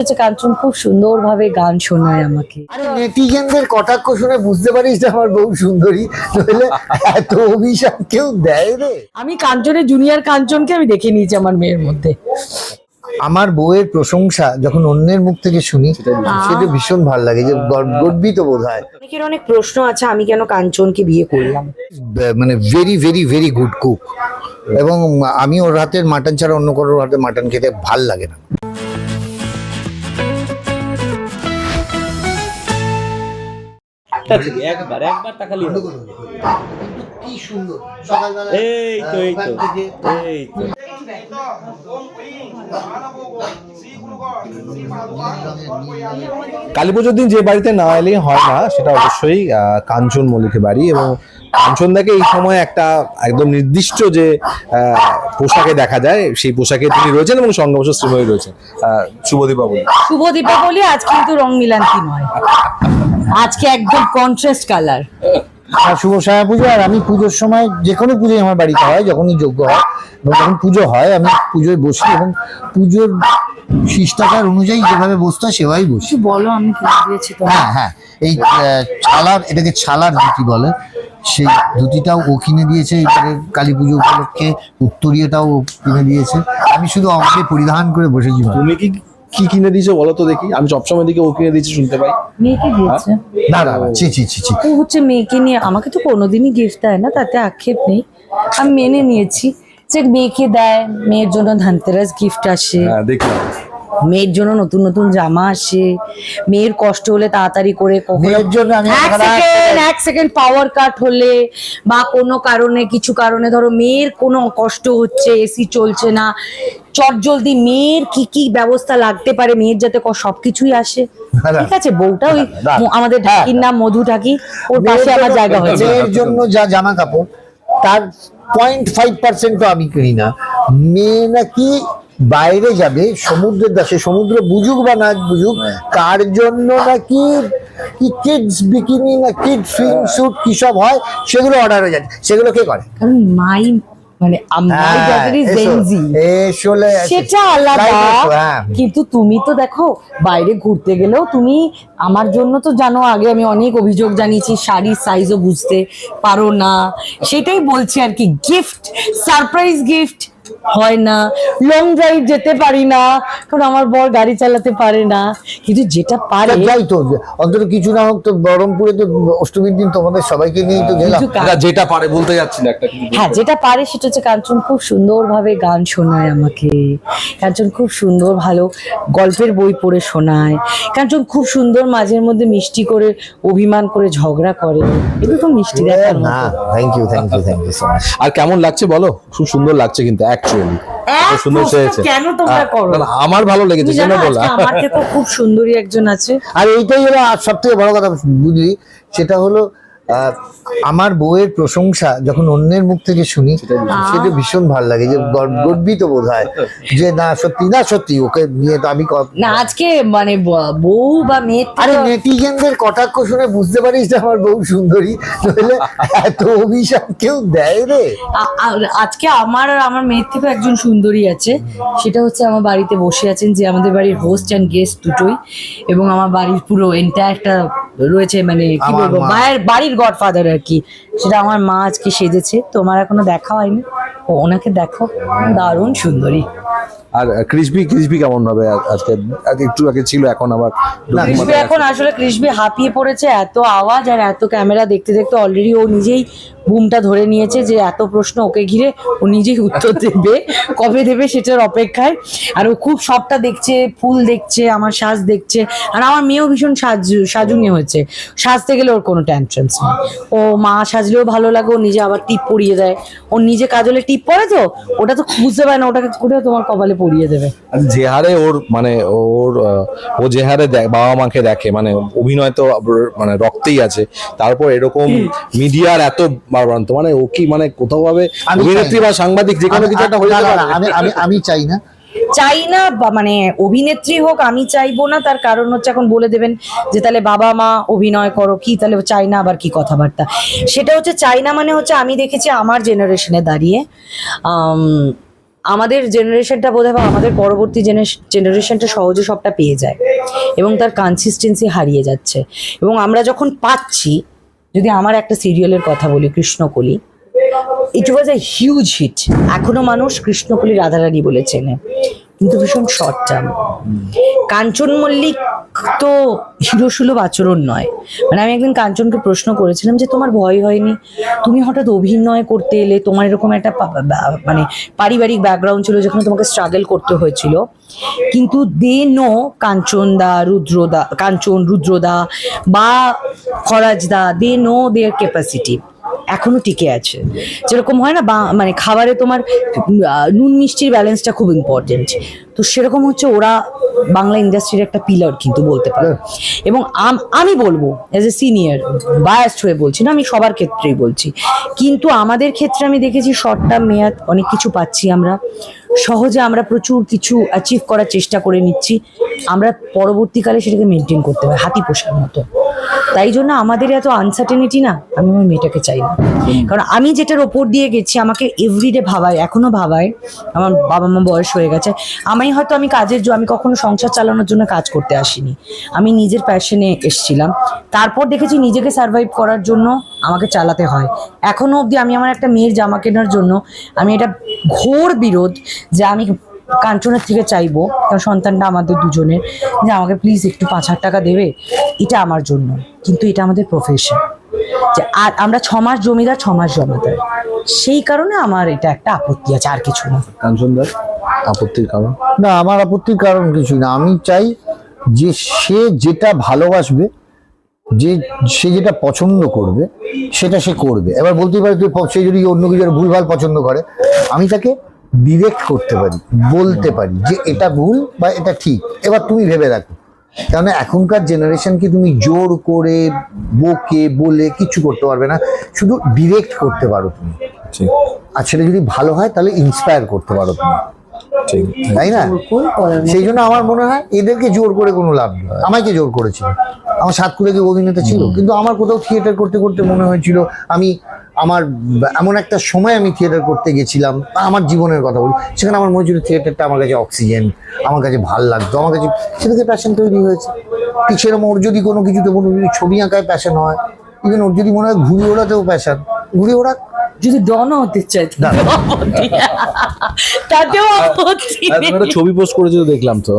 হচ্ছে কাঞ্চন খুব সুন্দরভাবে গান শোনায় আমাকে। আরে নেটিজেনদের কটাক্ষ শুনে বুঝতে পারিস যে আমার বউ সুন্দরী নইলে এত অভিশাপ কেউ দেয় রে। আমি কাঞ্চনের জুনিয়র কাঞ্চনকে আমি দেখে নিয়েছি আমার মেয়ের মধ্যে। আমার বউয়ের প্রশংসা যখন অন্যের মুখ থেকে শুনি সেটা ভীষণ ভালো লাগে যে গর্ব- গর্বিত বোধ হয় অনেকের অনেক প্রশ্ন আছে আমি কেন কাঞ্চনকে বিয়ে করলাম? মানে very very very good cook এবং আমি ওর হাতের মাটন ছাড়া অন্য কারোর হাতে মাটন খেতে ভালো লাগে না। একটা থেকে একবার একবার তাকালি হবে। কি সুন্দর। সকালবেলা এই তো এই তো এই তো। কালী পুজোর দিন যে বাড়িতে না এলেই হয় না সেটা অবশ্যই আহ, কাঞ্চন মল্লিকের বাড়ি এবং কাঞ্চনদাকে এই সময় একটা একদম নির্দিষ্ট যে পোশাকে দেখা যায় সেই পোশাকে তিনি রয়েছেন এবং সঙ্গে অবশ্য শ্রীময়ী রয়েছেন। শুভ দীপাবলি শুভ দীপাবলি আজ কিন্তু রং মিলান্তি নয়। আজকে একদম কন্ট্রাস্ট কালার শুভ সারা পুজো আর আমি পুজোর সময় যে কোনো পুজোই আমার বাড়িতে হয় যখনই যোগ্য হয়। এবং যখন পুজো হয় আমি পুজোয় বসি এবং পুজোর শিষ্টাচার অনুযায়ী যেভাবে বসতে হয় সেভাবেই বসি। বলো আমি দিয়েছি হ্যাঁ হ্যাঁ এই ছালার এটাকে ছালার ধুতি বলে। সেই ধুতিটাও ও কিনে দিয়েছে এবারে কালী পুজো উপলক্ষে। উত্তরীয়টাও ও কিনে দিয়েছে। আমি শুধু আমাকে পরিধান করে বসেছি। তুমি কি কি কিনে দিয়েছ বলো তো দেখি? আমি সবসময় দিকে ও কিনে দিয়েছি শুনতে পাই। মেয়েকে দিয়েছে? না না না, ছি ছি ছি ছি। ও হচ্ছে মেয়েকে নিয়ে আমাকে তো কোনোদিনই গিফট দেয় না তাতে আক্ষেপ নেই। আমি মেনে নিয়েছি। যে মেয়েকে দেয় মেয়ের জন্য ধানতেরাস গিফট আসে। হ্যাঁ দেখলাম। মেয়ের জন্য নতুন নতুন জামা আসে। মেয়ের কষ্ট হলে তাড়াতাড়ি করে মেয়ের জন্য আমি এক সেকেন্ড এক সেকেন্ড পাওয়ার কাট হলে বা কোনো কারণে কিছু কারণে ধরো মেয়ের কোনো কষ্ট হচ্ছে এসি চলছে না চট জলদি মেয়ের কি কি ব্যবস্থা লাগতে পারে মেয়ের যাতে সবকিছুই আসে। ঠিক আছে বউটা ওই আমাদের ঢাকির নাম মধু ঢাকি ওর পাশে আমার জায়গা হয়েছে। মেয়ের জন্য যা জামা কাপড় তার পয়েন্ট ফাইভ পার্সেন্টও আমি কিনি না। মেয়ে নাকি বাইরে যাবে সমুদ্রের দেশে সমুদ্র বুঝুক বা না বুঝুক কার জন্য নাকি কি কিডস বিকিনি না কিড সুইম স্যুট কি সব হয় সেগুলো অর্ডার হয়ে যাচ্ছে। সেগুলো কে করে? মাই মানে হ্যাঁ। সেটা আলাদা। হ্যাঁ। কিন্তু তুমি তো দেখো বাইরে ঘুরতে গেলেও তুমি আমার জন্য তো জানো আগে আমি অনেক অভিযোগ জানিয়েছি শাড়ির সাইজও বুঝতে পারো না। সেটাই বলছি আর কি গিফট সারপ্রাইজ গিফট হয় না। লং ড্রাইভ যেতে পারি না কারণ আমার বর গাড়ি চালাতে পারে না। কিন্তু যেটা পারে যাই তো অন্তত কিছু না হোক তো বহরমপুরে তো অষ্টমীর দিন তোমাদের সবাইকে নিয়েই তো গেলাম। যেটা পারে বলতে যাচ্ছি না একটা হ্যাঁ যেটা পারে সেটা হচ্ছে কাঞ্চন খুব সুন্দরভাবে গান শোনায় আমাকে। কাঞ্চন খুব সুন্দর ভালো গল্পের বই পড়ে শোনায়। কাঞ্চন খুব সুন্দর মাঝের মধ্যে মিষ্টি করে অভিমান করে ঝগড়া করে। এগুলো তো মিষ্টি দেখার না thank you thank you thank you so much আর কেমন লাগছে বলো? খুব সুন্দর লাগছে কিন্তু অ্যাকচুয়ালি সুন্দর প্রশ্ন কেন তোমরা করো? না, না, আমার ভালো লেগেছে আমার থেকেও খুব সুন্দরী একজন আছে। আর এইটাই হলো সব থেকে বড় কথা বুঝলি? সেটা হলো আমার বউয়ের প্রশংসা যখন অন্যের মুখ থেকে শুনি সেটা ভীষণ। ভালো লাগে যে গর্ব- গর্বিত বোধ হয় যে না সত্যি না সত্যি ওকে নিয়ে তো আমি না আজকে মানে বউ বা মেয়ে আরে নেটিজেনদের কটাক্ষ শুনে বুঝতে পারিস যে আমার বউ সুন্দরী নইলে এত অভিশাপ কেউ দেয় রে। আজকে আমার আর আমার মেয়ের থেকে একজন সুন্দরী আছে। সেটা হচ্ছে আমার বাড়িতে বসে আছেন যে আমাদের বাড়ির হোস্ট অ্যান্ড গেস্ট দুটোই এবং আমার বাড়ির পুরো এন্টায়ারটা রয়েছে মানে কি বলব মায়ের বাড়ির গডফাদার আর কি। সেটা আমার মা আজকে সেজেছে তোমার এখনও দেখা হয়নি। ও ওনাকে দেখো দারুণ সুন্দরী। আর ক্রিসপি ক্রিসপি কেমন হবে আজকে? একটু আগে ছিল এখন আবার কৃষ্ণবি এখন আসলে কৃষ্ণবি হাঁপিয়ে পড়েছে এত আওয়াজ আর এত ক্যামেরা দেখতে দেখতে অলরেডি ও নিজেই বুমটা ধরে নিয়েছে যে এত প্রশ্ন ওকে ঘিরে ও নিজেই উত্তর দেবে কবে দেবে সেটার অপেক্ষায়। আর ও খুব সবটা দেখছে ফুল দেখছে আমার সাজ দেখছে আর আমার মেয়েও ভীষণ সাজ সাজুনি হয়েছে। সাজতে গেলে ওর কোনো টেনশনস নেই। ও মা সাজলেও ভালো লাগে ও নিজে আবার টিপ পরিয়ে দেয়। ও নিজে কাজলে টিপ পরে তো ওটা তো বুঝতে পারে না ওটাকে করে তোমার কপালে পরিয়ে দেবে। যে হারে ওর মানে ওর ও যে হারে বাবা মাকে দেখে মানে অভিনয় তো মানে রক্তেই আছে। তারপর এরকম মিডিয়ার এত বারবারান্ত মানে ও কি মানে কোথাও ভাবে অভিনেত্রী বা সাংবাদিক যে কোনো কিছু একটা হয়ে। আমি আমি আমি চাই না। চাই না মানে অভিনেত্রী হোক আমি চাইব না তার কারণ হচ্ছে এখন বলে দেবেন যে তাহলে বাবা মা অভিনয় করো কি তাহলে চাই না আবার কি কথাবার্তা। সেটা হচ্ছে চাই না মানে হচ্ছে আমি দেখেছি আমার জেনারেশনে দাঁড়িয়ে আমাদের জেনারেশনটা বোধহয় বা আমাদের পরবর্তী জেনারেশনটা সহজে সবটা পেয়ে যায় এবং তার কনসিস্টেন্সি হারিয়ে যাচ্ছে। এবং আমরা যখন পাচ্ছি, যদি আমার একটা সিরিয়ালের কথা বলি, Krishnakoli it was a huge hit এখনও মানুষ কৃষ্ণকলি রাধারানী বলে চেনে। কিন্তু ভীষণ শর্ট টার্ম কাঞ্চন মল্লিক তো হিরো সুলভ আচরণ নয়। মানে আমি একদিন কাঞ্চনকে প্রশ্ন করেছিলাম যে, তোমার ভয় হয়নি? তুমি হঠাৎ অভিনয় করতে এলে তোমার এরকম একটা মানে পারিবারিক ব্যাকগ্রাউন্ড ছিল যেখানে তোমাকে স্ট্রাগল করতে হয়েছিল? কিন্তু দে নো কাঞ্চনদা রুদ্রদা কাঞ্চন রুদ্রদা বা ফরাজদা দে নো দেয়ার ক্যাপাসিটি এখনও টিকে আছে। যেরকম হয় না বা- মানে খাবারে তোমার নুন মিষ্টির ব্যালেন্সটা খুব ইম্পর্টেন্ট তো সেরকম হচ্ছে ওরা বাংলা ইন্ডাস্ট্রির একটা পিলার কিন্তু বলতে পারো। এবং আম- বলব অ্যাজ এ সিনিয়র বায়াস্ট হয়ে বলছি না আমি সবার ক্ষেত্রেই বলছি। কিন্তু আমাদের ক্ষেত্রে আমি দেখেছি শর্ট টার্ম মেয়াদ অনেক কিছু পাচ্ছি আমরা। সহজে আমরা প্রচুর কিছু অ্যাচিভ করার চেষ্টা করে নিচ্ছি। আমরা পরবর্তীকালে সেটাকে মেনটেন করতে হবে হাতি পোষার মতো। তাই জন্য আমাদের এত আনসার্টেনিটি না আমি আমার মেয়েটাকে চাই না। কারণ আমি যেটার ওপর দিয়ে গেছি আমাকে এভরিডে ভাবায় এখনও ভাবায় আমার বাবা মা বয়স হয়ে গেছে আমি হয়তো আমি কাজের জ- আমি কখনো সংসার চালানোর জন্য কাজ করতে আসিনি। আমি নিজের প্যাশনে এসছিলাম। তারপর দেখেছি নিজেকে সার্ভাইভ করার জন্য আমাকে চালাতে হয়। এখনও অবধি আমি আমার একটা মেয়ের জামা কেনার জন্য আমি এটা ঘোর বিরোধ যে আমি কাঞ্চনের থেকে চাইব, কারণ সন্তানটা আমাদের দুজনের। যে আমাকে প্লিজ একটু পাঁচ হাজার টাকা দেবে, এটা আমার জন্য। কিন্তু এটা আমাদের প্রফেশন যে আর আমরা ছ মাস জমিদার, ছ মাস জমাদার। সেই কারণে আমার এটা একটা আপত্তি আছে, আর কিছু না। কাঞ্চনদার আপত্তির কারণ? না আমার আপত্তির কারণ কিছু না। আমি চাই যে সে যেটা ভালোবাসবে যে সে যেটা পছন্দ করবে সেটা সে করবে। এবার বলতেই পারে তুই সে যদি অন্য কিছু ভুলভাল পছন্দ করে আমি তাকে ডিরেক্ট করতে পারি বলতে পারি যে এটা ভুল বা এটা ঠিক। এবার তুমি ভেবে দেখো কারণ এখনকার জেনারেশনকে তুমি জোর করে বকে বলে কিছু করতে পারবে না শুধু ডিরেক্ট করতে পারো তুমি। আর সেটা যদি ভালো হয় তাহলে ইন্সপায়ার করতে পারো তুমি। তাই না? সেই জন্য আমার মনে হয় এদেরকে জোর করে কোনো লাভ নেই। আমাকে জোর করেছিল? আমার সাতকুড়ে কি অভিনেতা ছিল? কিন্তু আমার কোথাও থিয়েটার করতে করতে মনে হয়েছিল আমি আমার এমন একটা সময় আমি থিয়েটার করতে গেছিলাম আমার জীবনের কথা বলি সেখানে আমার মনে হচ্ছিল থিয়েটারটা আমার কাছে অক্সিজেন আমার কাছে ভালো লাগতো আমার কাছে সেটাকে প্যাশন তৈরি হয়েছে। ঠিক সেরকম ওর যদি কোনো কিছুতে যদি ছবি আঁকায় প্যাশন হয় ইভেন ওর যদি মনে হয় ঘুড়ি ওড়াতেও প্যাশন ঘুড়ি ওড়া যদি ডন হতে চাই তাতেও আপত্তি। ছবি পোস্ট করেছ তো দেখলাম তো।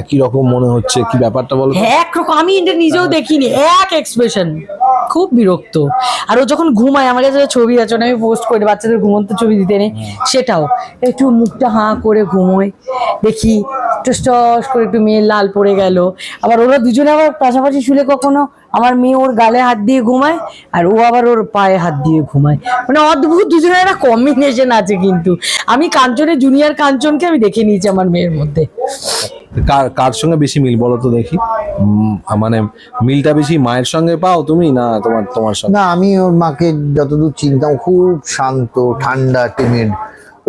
একই রকম মনে হচ্ছে? কি ব্যাপারটা বলো হ্যাঁ, একরকম আমি এটা নিজেও দেখিনি। এক এক্সপ্রেশন খুব বিরক্ত। আর ও যখন ঘুমায় আমার কাছে ছবি আছে আমি পোস্ট করি বাচ্চাদের ঘুমন্ত ছবি দিতে নেই। সেটাও। একটু মুখটা হাঁ করে ঘুমোয়। দেখি টস টস করে একটু মেয়ের লাল পড়ে গেল। আবার ওরা দুজনে আবার পাশাপাশি শুলে কখনো আমার মেয়ে ওর গালে হাত দিয়ে ঘুমায় আর ও আবার ওর পায়ে হাত দিয়ে ঘুমায়। মানে অদ্ভুত দুজনের একটা কম্বিনেশন আছে কিন্তু। আমি কাঞ্চনের জুনিয়র কাঞ্চনকে আমি দেখে নিয়েছি আমার মেয়ের মধ্যে। কার কার সঙ্গে বেশি মিল বলো তো দেখি? মানে মিলটা বেশি মায়ের সঙ্গে পাও তুমি না তোমার তোমার সঙ্গে? না আমি ওর মাকে যতদূর চিনতাম খুব শান্ত ঠান্ডা টিমিড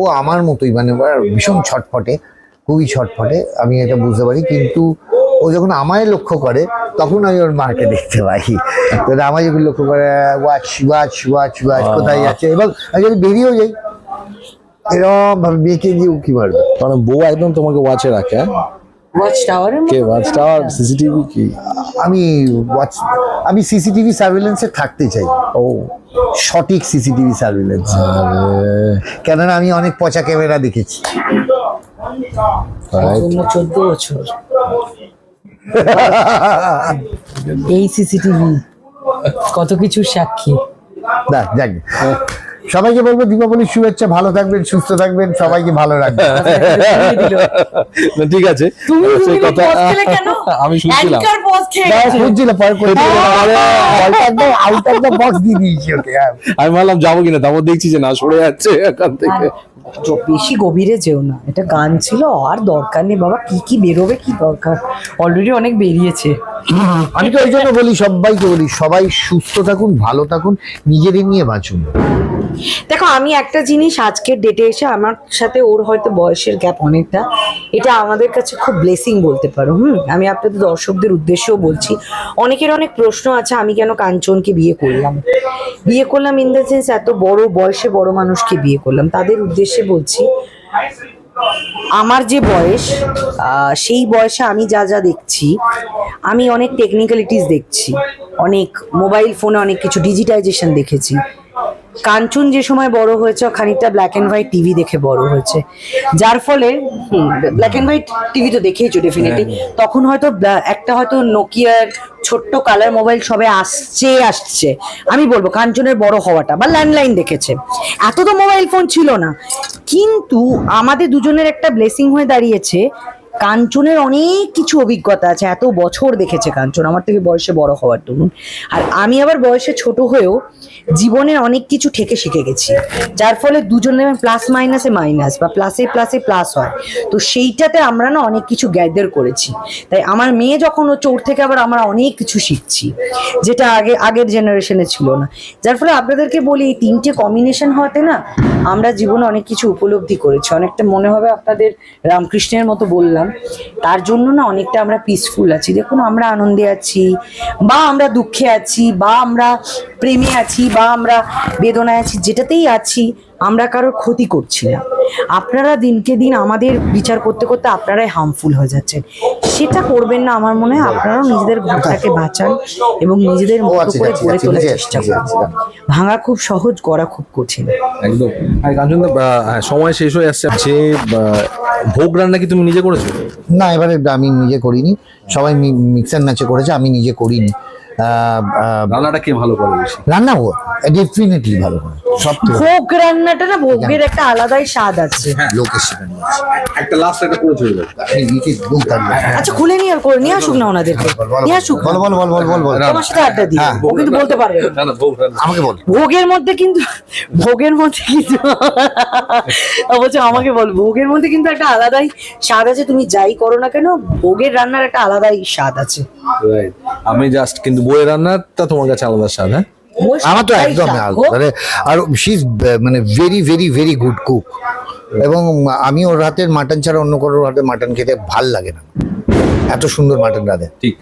ও আমার মতোই মানে ভীষণ ছটফটে খুবই ছটফটে আমি এটা বুঝতে পারি। কিন্তু ও যখন আমায় লক্ষ্য করে তখন আমি ওর মাকে দেখতে পাই। তো আমায় যখন লক্ষ্য করে ওয়াচ ওয়াচ ওয়াচ ওয়াচ কোথায় যাচ্ছে? এবং আমি যদি বেরিয়েও যাই এরকম ভাবে মেয়েকে গিয়ে উকি মারবে। মানে বউ একদম তোমাকে ওয়াচে রাখে হ্যাঁ? ওয়াচ টাওয়ারের কে ওয়াচ টাওয়ার সিসিটিভি কি? আমি ওয়াচ আমি সিসিটিভি সার্ভিলেন্সে থাকতে চাই। ও। সঠিক সিসিটিভি সার্ভিলেন্স কেননা আমি অনেক পচা ক্যামেরা দেখেছি। চোদ্দ বছর। এই সিসিটিভি কত কিছু সাক্ষী? না যাক। সবাইকে বলব দীপাবলির শুভেচ্ছা ভালো থাকবেন সুস্থ থাকবেন সবাইকে ভালো রাখবেন। ঠিক আছে। সেই কথা আমি শুনছিলাম। অ্যাঙ্কার পজ খেয়ে না, গেছে। খুঁজছিল পরে করে আউট অফ দ্য বক্স দিয়ে দিয়েছি ওকে হ্যাঁ। আমি ভাবলাম যাব কিনা? তারপর দেখছি যে না সরে যাচ্ছে এখান থেকে। বেশি গভীরে যেও না। এটা গান ছিল আর দরকার নেই। বাবা কি কি বেরোবে কি দরকার? অলরেডি অনেক বেরিয়েছে। আমি তো ওই জন্য বলি সবাইকে বলি সবাই সুস্থ থাকুন ভালো থাকুন নিজেদের নিয়ে বাঁচুন। দেখো, আমি একটা জিনিস আজকের ডেটে এসে আমার সাথে ওর হয়তো বয়সের গ্যাপ অনেকটা। এটা আমাদের কাছে খুব ব্লেসিং বলতে পারো, হুম? আমি আপনাদের দর্শকদের উদ্দেশ্যেও বলছি, অনেকের অনেক প্রশ্ন আছে, আমি কেন কাঞ্চনকে বিয়ে করলাম? বিয়ে করলাম ইন দ্য সেন্স এত বড় বয়সে বড় মানুষকে বিয়ে করলাম। তাদের উদ্দেশ্যে বলছি, আমার যে বয়স সেই বয়সে আমি যা যা দেখছি, আমি অনেক টেকনিক্যালিটিস দেখছি, অনেক মোবাইল ফোনে অনেক কিছু ডিজিটাইজেশন দেখেছি। কাঞ্চন যে সময় বড় হয়েছে খানিকটা ব্ল্যাক অ্যান্ড হোয়াইট টিভি দেখে বড় হয়েছে। যার ফলে ব্ল্যাক অ্যান্ড হোয়াইট টিভি তো দেখেইছো ডেফিনেটলি তখন হয়তো একটা হয়তো নোকিয়ার ছোট্ট কালার মোবাইল সবে আসছে আসছে। আমি বলব কাঞ্চনের বড় হওয়াটা বা ল্যান্ডলাইন দেখেছে। এত তো মোবাইল ফোন ছিল না। কিন্তু আমাদের দুজনের একটা ব্লেসিং হয়ে দাঁড়িয়েছে কাঞ্চনের অনেক কিছু অভিজ্ঞতা আছে। এত বছর দেখেছে কাঞ্চন, আমার থেকে বয়সে বড় হওয়ার দরুন। আর আমি আবার বয়সে ছোট হয়েও জীবনের অনেক কিছু ঠেকে শিখে গেছি। যার ফলে দুজনের প্লাস মাইনাসে মাইনাস বা প্লাসে প্লাসে প্লাস হয়। তো সেইটাতে আমরা না অনেক কিছু গ্যাদার করেছি। তাই আমার মেয়ে যখন ও চোর থেকে আবার আমরা অনেক কিছু শিখছি, যেটা আগে, আগের জেনারেশনে ছিল না। যার ফলে আপনাদেরকে বলি, এই তিনটে কম্বিনেশন হওয়াতে না আমরা জীবনে অনেক কিছু উপলব্ধি করেছি। অনেকটা মনে হবে আপনাদের রামকৃষ্ণের মতো বললাম। তার জন্য না অনেকটা আমরা পিসফুল আছি। দেখুন, আমরা আনন্দে আছি, বা আমরা দুঃখে আছি, বা আমরা প্রেমে আছি, বা আমরা বেদনায় আছি, যেটাতেই আছি আমরা কারোর ক্ষতি করছি না। আপনারা দিনকে দিন আমাদের বিচার করতে করতে আপনারাই হার্মফুল হয়ে যাচ্ছেন। সেটা করবেন না আমার মনে হয়। আপনারাও নিজেদের ঘরটাকে বাঁচান এবং নিজেদের ও মতো আচ্ছা, করে আচ্ছা, গড়ে আচ্ছা, তোলার চেষ্টা করুন। ভাঙা খুব সহজ গড়া খুব কঠিন। একদম। আর কাঞ্চন হ্যাঁ, সময় শেষ হয়ে আসছে। যে ভোগ রান্না কি তুমি নিজে করেছ? না এবারে আমি নিজে করিনি। সবাই মিক্সার ম্যাচে করেছে আমি নিজে করিনি। রান্নাটা কে ভালো করে বেশি? রান্না ও ডেফিনেটলি ভালো করে সব ভোগ রান্নাটা না ভোগের একটা আলাদাই স্বাদ আছে। লোকের সেখানে একটা লাস্ট একটা করে চলে যাবে। আচ্ছা খুলে নিয়ে আর করে নিয়ে আসুক না ওনাদেরকে নিয়ে আসুক। বল বল বল বল বল বল। তোমার সাথে আড্ডা দিই। হ্যাঁ। ও কিন্তু বলতে পারবে না। না ভোগ রান্না। আমাকে বল। ভোগের মধ্যে কিন্তু ভোগের মধ্যে কিন্তু অবশ্য আমাকে বল ভোগের মধ্যে কিন্তু একটা আলাদাই স্বাদ আছে। তুমি যাই করো না কেন ভোগের রান্নার একটা আলাদাই স্বাদ আছে। Right. আমি জাস্ট কিন্তু বইয়ের রান্নাটা তোমার কাছে আলাদা স্বাদ হ্যাঁ? আমার তো একদম আলাদা। মানে আর শি মানে very very very good cook এবং আমি ওর হাতের মাটন ছাড়া অন্য কারোর হাতে মাটন খেতে ভালো লাগে না। এত সুন্দর মাটন রাঁধে। ঠিক।